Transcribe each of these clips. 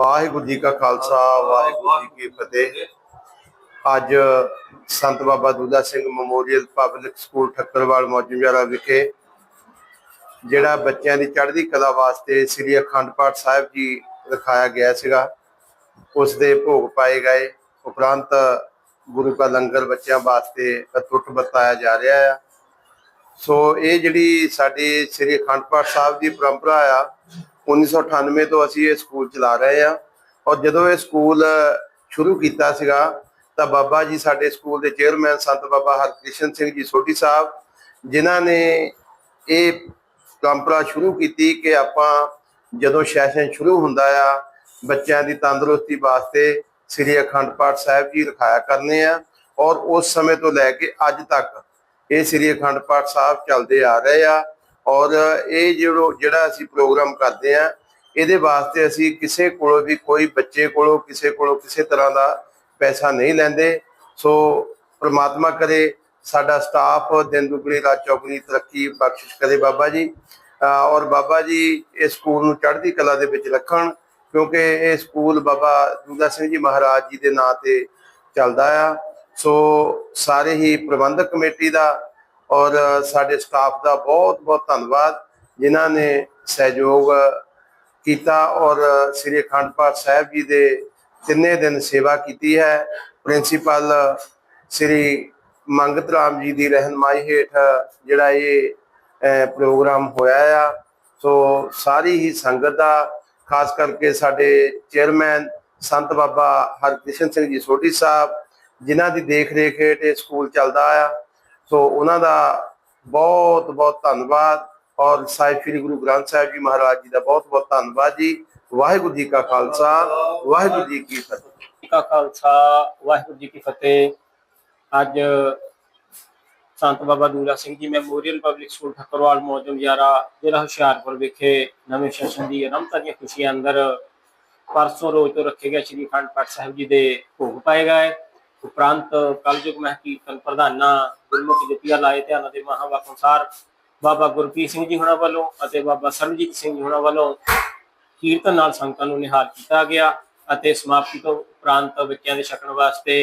ਵਾਹਿਗੁਰੂ ਜੀ ਕਾ ਖਾਲਸਾ, ਵਾਹਿਗੁਰੂ ਜੀ ਕੀ ਫਤਿਹ। ਅੱਜ Sant Baba Duda Singh memorial public school Thakkarwal ਮੌਜੂਦਾਰਾ ਵਿਖੇ ਜਿਹੜਾ ਬੱਚਿਆਂ ਦੀ ਚੜ੍ਹਦੀ ਕਲਾ ਵਾਸਤੇ ਸ੍ਰੀ ਅਖੰਡ ਪਾਠ ਸਾਹਿਬ ਜੀ ਰਖਾਇਆ ਗਿਆ ਸੀਗਾ, ਉਸ ਦੇ ਭੋਗ ਪਾਏ ਗਏ। ਉਪਰੰਤ ਗੁਰੂ ਕਾ ਲੰਗਰ ਬੱਚਿਆਂ ਵਾਸਤੇ ਅਟੁੱਟ ਵਰਤਾਇਆ ਜਾ ਰਿਹਾ ਆ। ਸੋ ਇਹ ਜਿਹੜੀ ਸਾਡੀ ਸ੍ਰੀ ਅਖੰਡ ਪਾਠ ਸਾਹਿਬ ਦੀ ਪਰੰਪਰਾ ਆ 1998 ਤੋਂ ਅਸੀਂ ਇਹ ਸਕੂਲ ਚਲਾ ਰਹੇ ਆ ਔਰ ਜਦੋਂ ਇਹ ਸਕੂਲ ਸ਼ੁਰੂ ਕੀਤਾ ਸੀਗਾ, ਤਾਂ ਬਾਬਾ ਜੀ ਸਾਡੇ ਸਕੂਲ ਦੇ ਚੇਅਰਮੈਨ ਸੰਤ ਬਾਬਾ ਹਰਕ੍ਰਿਸ਼ਨ ਸਿੰਘ ਜੀ ਸੋਢੀ ਸਾਹਿਬ, ਜਿਨ੍ਹਾਂ ਨੇ ਇਹ ਪਰੰਪਰਾ ਸ਼ੁਰੂ ਕੀਤੀ ਕਿ ਆਪਾਂ ਜਦੋਂ ਸੈਸ਼ਨ ਸ਼ੁਰੂ ਹੁੰਦਾ ਆ, ਬੱਚਿਆਂ ਦੀ ਤੰਦਰੁਸਤੀ ਵਾਸਤੇ ਸ੍ਰੀ ਅਖੰਡ ਪਾਠ ਸਾਹਿਬ ਜੀ ਰਖਾਇਆ ਕਰਨੇ ਆ। ਔਰ ਉਸ ਸਮੇਂ ਤੋਂ ਲੈ ਕੇ ਅੱਜ ਤੱਕ ਇਹ ਸ੍ਰੀ ਅਖੰਡ ਪਾਠ ਸਾਹਿਬ ਚੱਲਦੇ ਆ ਰਹੇ ਆ। ਔਰ ਇਹ ਜਿਹੜੋ ਜਿਹੜਾ ਅਸੀਂ ਪ੍ਰੋਗਰਾਮ ਕਰਦੇ ਆ ਇਹਦੇ ਵਾਸਤੇ ਅਸੀਂ ਕਿਸੇ ਕੋਲੋਂ ਵੀ ਕੋਈ ਬੱਚੇ ਕੋਲੋਂ, ਕਿਸੇ ਕੋਲੋਂ ਕਿਸੇ ਤਰ੍ਹਾਂ ਦਾ ਪੈਸਾ ਨਹੀਂ ਲੈਂਦੇ। ਸੋ ਪ੍ਰਮਾਤਮਾ ਕਰੇ ਸਾਡਾ ਸਟਾਫ ਦਿਨ ਦੁਗਣੀ ਰਾਤ ਚੌਗਣੀ ਤਰੱਕੀ ਬਖਸ਼ਿਸ਼ ਕਰੇ ਬਾਬਾ ਜੀ। ਔਰ ਬਾਬਾ ਜੀ ਇਸ ਸਕੂਲ ਨੂੰ ਚੜ੍ਹਦੀ ਕਲਾ ਦੇ ਵਿੱਚ ਰੱਖਣ, ਕਿਉਂਕਿ ਇਹ ਸਕੂਲ ਬਾਬਾ ਦੂਦਾ ਸਿੰਘ ਜੀ ਮਹਾਰਾਜ ਜੀ ਦੇ ਨਾਂ ਤੇ ਚੱਲਦਾ ਆ। ਸੋ ਸਾਰੇ ਹੀ ਪ੍ਰਬੰਧਕ ਕਮੇਟੀ ਦਾ ਔਰ ਸਾਡੇ ਸਟਾਫ ਦਾ ਬਹੁਤ ਬਹੁਤ ਧੰਨਵਾਦ, ਜਿਨ੍ਹਾਂ ਨੇ ਸਹਿਯੋਗ ਕੀਤਾ ਔਰ ਸ੍ਰੀ ਅਖੰਡ ਪਾਠ ਸਾਹਿਬ ਜੀ ਦੇ ਤਿੰਨੇ ਦਿਨ ਸੇਵਾ ਕੀਤੀ ਹੈ। ਪ੍ਰਿੰਸੀਪਲ ਸ੍ਰੀ ਮੰਗਤ ਰਾਮ ਜੀ ਦੀ ਰਹਿਨਮਾਈ ਹੇਠ ਜਿਹੜਾ ਇਹ ਪ੍ਰੋਗਰਾਮ ਹੋਇਆ ਆ। ਸੋ ਸਾਰੀ ਹੀ ਸੰਗਤ ਦਾ, ਖਾਸ ਕਰਕੇ ਸਾਡੇ ਚੇਅਰਮੈਨ ਸੰਤ ਬਾਬਾ ਹਰਕ੍ਰਿਸ਼ਨ ਸਿੰਘ ਜੀ ਸੋਢੀ ਸਾਹਿਬ, ਜਿਨ੍ਹਾਂ ਦੀ ਦੇਖ ਰੇਖ ਹੇਠ ਇਹ ਸਕੂਲ ਚੱਲਦਾ ਆ। ਸੋ ਉਹਨਾਂ ਦਾ ਬਹੁਤ ਬਹੁਤ ਧੰਨਵਾਦ। ਔਰ ਸਾਹਿਬ ਸ੍ਰੀ ਗੁਰੂ ਗ੍ਰੰਥ ਸਾਹਿਬ ਜੀ ਮਹਾਰਾਜ ਜੀ ਦਾ ਬਹੁਤ ਬਹੁਤ ਧੰਨਵਾਦ ਜੀ। ਵਾਹਿਗੁਰੂ ਜੀ ਕਾ ਖਾਲਸਾ, ਵਾਹਿਗੁਰੂ ਜੀ ਕੀ ਫਤਿਹ। ਕਾ ਖਾਲਸਾ, ਵਾਹਿਗੁਰੂ ਜੀ ਕੀ ਫਤਿਹ। ਅੱਜ ਸੰਤ Baba Dula Singh ji memorial public school Thakkarwal ਮੌਜਮ ਯਾਰਾ, ਜਿਹੜਾ ਹੁਸ਼ਿਆਰਪੁਰ ਵਿਖੇ ਨਵੇਂ ਸੈਸ਼ਨ ਦੀ ਆਰੰਭਤਾ ਦੀਆਂ ਖੁਸ਼ੀਆਂ ਅੰਦਰ ਪਰਸੋਂ ਰੋਜ਼ ਤੋਂ ਰੱਖੇ ਗਏ ਸ਼੍ਰੀ ਅਖੰਡ ਪਾਠ ਸਾਹਿਬ ਜੀ ਦੇ ਭੋਗ ਪਾਏ ਗਏ। ਉਪਰੰਤ ਕਲਯੁਗ ਮਹਿ ਕੀਰਤਨ ਪ੍ਰਧਾਨਾ ਗੁਰਮੁਖ ਜਪੀਆ ਲਾਏ ਧਿਆਨਾਂ ਦੇ ਮਹਾਵਾਕ ਅਨੁਸਾਰ ਬਾਬਾ ਗੁਰਪ੍ਰੀਤ ਸਿੰਘ ਜੀ ਹੁਣਾਂ ਵੱਲੋਂ ਅਤੇ ਬਾਬਾ ਸਰਬਜੀਤ ਸਿੰਘ ਜੀ ਹੁਣਾਂ ਵੱਲੋਂ ਕੀਰਤਨ ਨਾਲ ਸੰਗਤਾਂ ਨੂੰ ਨਿਹਾਲ ਕੀਤਾ ਗਿਆ ਅਤੇ ਸਮਾਪਤੀ ਤੋਂ ਉਪਰੰਤ ਬੱਚਿਆਂ ਦੇ ਛਕਣ ਵਾਸਤੇ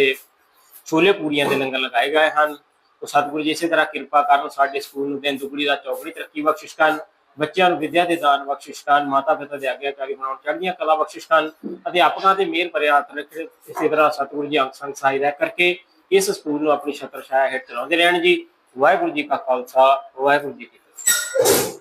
ਛੋਲੇ ਪੂਰੀਆਂ ਦੇ ਲੰਗਰ ਲਗਾਏ ਗਏ ਹਨ। ਉਹ ਸਤਿਗੁਰੂ ਜੀ ਇਸੇ ਤਰ੍ਹਾਂ ਕਿਰਪਾ ਕਰਨ ਸਾਡੇ ਸਕੂਲ ਨੂੰ ਦਿਨ ਦੁਗਣੀ ਦਾ ਚੌਗਣੀ ਤਰੱਕੀ ਬਖਸ਼ਿਸ਼ ਕਰਨ, ਬੱਚਿਆਂ ਨੂੰ ਵਿਦਿਆ ਦੇ ਦਾਨ ਬਖਸ਼ਿਸ਼ ਕਰਨ, ਮਾਤਾ ਪਿਤਾ ਦੇ ਆਗਿਆਕਾਰੀ ਬਣਾਉਣ, ਚੜ੍ਹਦੀਆਂ ਕਲਾ ਬਖਸ਼ਿਸ਼ ਕਰਨ, ਅਧਿਆਪਕਾਂ ਤੇ ਮਿਹਰ ਭਰੇ ਹੱਥ ਰੱਖੇ, ਇਸੇ ਤਰ੍ਹਾਂ ਸਤਿਗੁਰੂ ਜੀ ਅੰਗ ਸੰਗ ਸਹਾਈ ਰਹਿ ਕਰਕੇ ਇਸ ਸਕੂਲ ਨੂੰ ਆਪਣੀ ਛਤਰ ਛਾਇਆ ਹੇਠ ਚਲਾਉਂਦੇ ਰਹਿਣ ਜੀ। ਵਾਹਿਗੁਰੂ ਜੀ ਕਾ ਖਾਲਸਾ, ਵਾਹਿਗੁਰੂ ਜੀ ਕੀ ਫਤਿਹ।